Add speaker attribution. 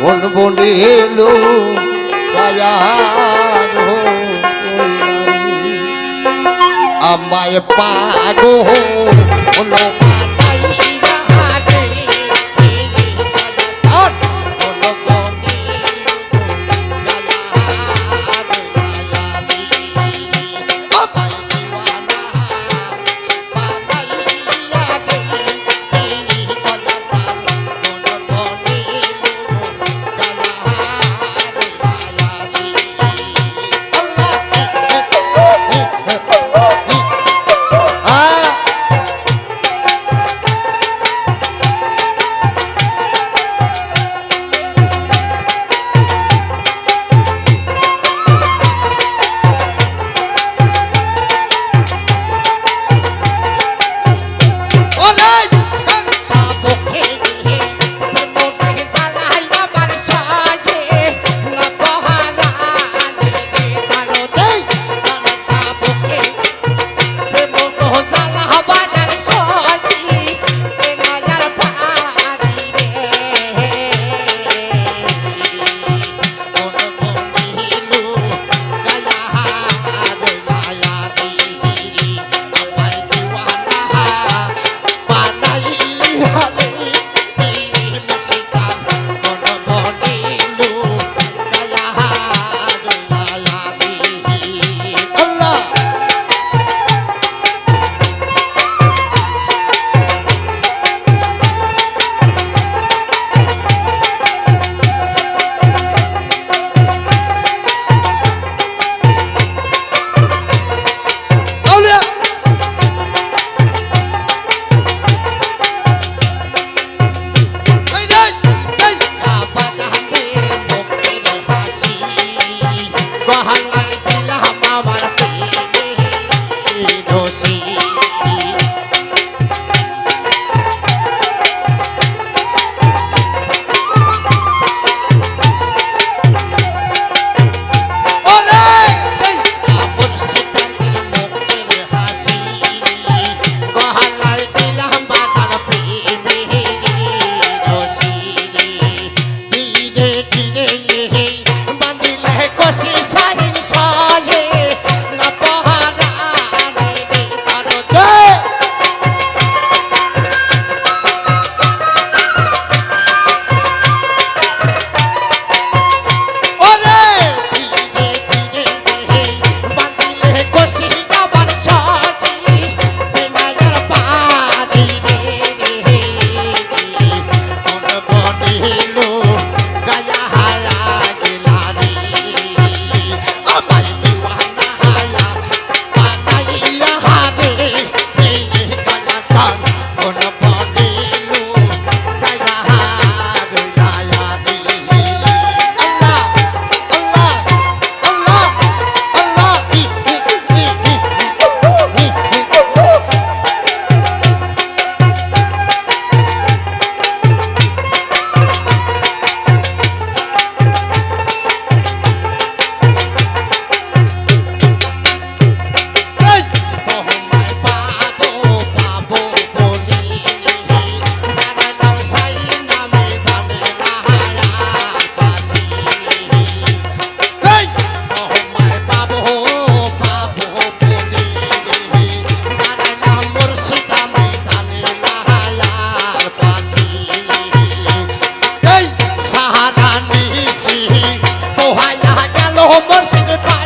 Speaker 1: কোন বনে এলো। আমায় পাগো হলো اللهم ارشد الطعام